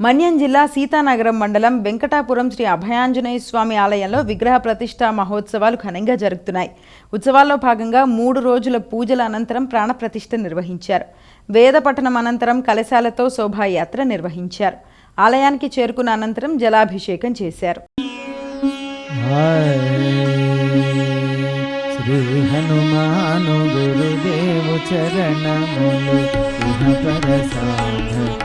మన్యం జిల్లా సీతానగరం మండలం వెంకటాపురం శ్రీ అభయాంజనేయ స్వామి ఆలయంలో విగ్రహ ప్రతిష్ఠా మహోత్సవాలు ఘనంగా జరుగుతున్నాయి. ఉత్సవాల్లో భాగంగా మూడు రోజుల పూజల అనంతరం ప్రాణప్రతిష్ఠ నిర్వహించారు. వేద పఠనం అనంతరం కలశాలతో శోభాయాత్ర నిర్వహించారు. ఆలయానికి చేరుకున్న అనంతరం జలాభిషేకం చేశారు. శ్రీ హనుమాను గురుదేవు చరణములు సాధక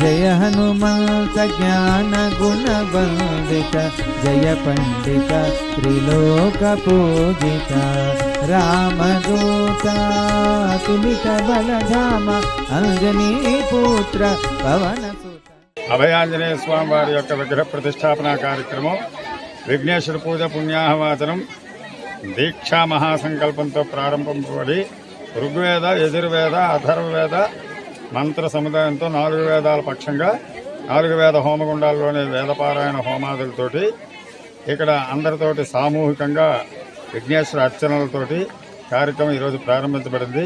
జయ హనుమంత జ్ఞాన గుణవందిత జయ పండిత త్రిలోక పూజిత రామదూత తులిత బలధామ అంజనీ పుత్ర పవన అభయాంజనేయ స్వామి వారి యొక్క విగ్రహ ప్రతిష్టాపన కార్యక్రమం విఘ్నేశ్వర పూజ పుణ్యాహవాచనం దీక్షా మహాసంకల్పంతో ప్రారంభపడి ఋగ్వేద యజుర్వేద అథర్వవేద మంత్ర సముదాయంతో నాలుగు వేదాల పక్షంగా నాలుగు వేద హోమగుండాల్లోని వేదపారాయణ హోమాదులతోటి ఇక్కడ అందరితోటి సామూహికంగా విఘ్నేశ్వర అర్చనలతోటి కార్యక్రమం ఈరోజు ప్రారంభించబడింది.